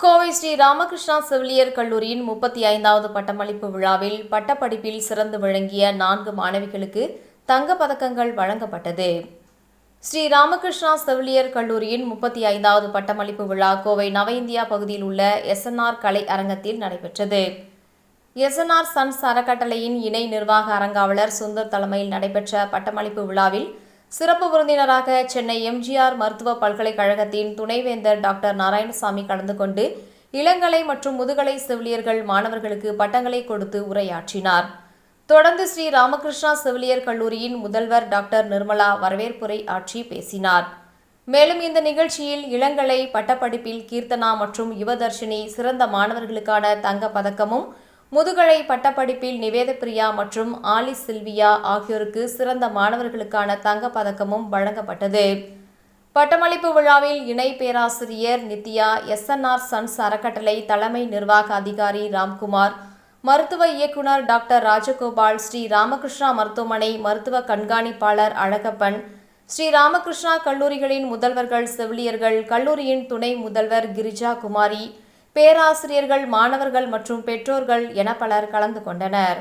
கோவை ஸ்ரீ ராமகிருஷ்ணா செவிலியர் கல்லூரியின் முப்பத்தி ஐந்தாவது பட்டமளிப்பு விழாவில் பட்டப்படிப்பில் சிறந்து விளங்கிய நான்கு மாணவிகளுக்கு தங்க பதக்கங்கள் வழங்கப்பட்டது. ஸ்ரீ ராமகிருஷ்ணா செவிலியர் கல்லூரியின் முப்பத்தி ஐந்தாவது பட்டமளிப்பு விழா கோவை நவ இந்தியா பகுதியில் உள்ள எஸ்என்ஆர் கலை அரங்கத்தில் நடைபெற்றது. எஸ்என்ஆர் சன்ஸ் அறக்கட்டளையின் இணை நிர்வாக அரங்காவலர் சுந்தர் தலைமையில் நடைபெற்ற பட்டமளிப்பு விழாவில் சிறப்பு விருந்தினராக சென்னை எம்ஜிஆர் மருத்துவ பல்கலைக்கழகத்தின் துணைவேந்தர் டாக்டர் நாராயணசாமி கலந்து கொண்டு இளங்கலை மற்றும் முதுகலை செவிலியர்கள் மாணவர்களுக்கு பட்டங்களை கொடுத்து உரையாற்றினார். தொடர்ந்து ஸ்ரீ ராமகிருஷ்ணா செவிலியர் கல்லூரியின் முதல்வர் டாக்டர் நிர்மலா வரவேற்புரை ஆற்றி பேசினார். மேலும் இந்த நிகழ்ச்சியில் இளங்கலை பட்டப்படிப்பில் கீர்த்தனா மற்றும் யுவதர்ஷினி சிறந்த மாணவர்களுக்கான தங்கப் பதக்கமும் முதுகலை பட்டப்படிப்பில் நிவேத பிரியா மற்றும் ஆலி சில்வியா ஆகியோருக்கு சிறந்த மாணவர்களுக்கான தங்க பதக்கமும் வழங்கப்பட்டது. பட்டமளிப்பு விழாவில் இணை பேராசிரியர் நித்யா எஸ்என்ஆர் சன்ஸ் அறக்கட்டளை தலைமை நிர்வாக அதிகாரி ராம்குமார் மருத்துவ இயக்குனர் டாக்டர் ராஜகோபால் ஸ்ரீ ராமகிருஷ்ணா மருத்துவமனை மருத்துவ கண்காணிப்பாளர் அழகப்பன் ஸ்ரீ ராமகிருஷ்ணா கல்லூரிகளின் முதல்வர்கள் செவிலியர்கள் கல்லூரியின் துணை முதல்வர் கிரிஜா குமாரி பேராசிரியர்கள் மாணவர்கள் மற்றும் பெற்றோர்கள் என பலர் கலந்து கொண்டனர்.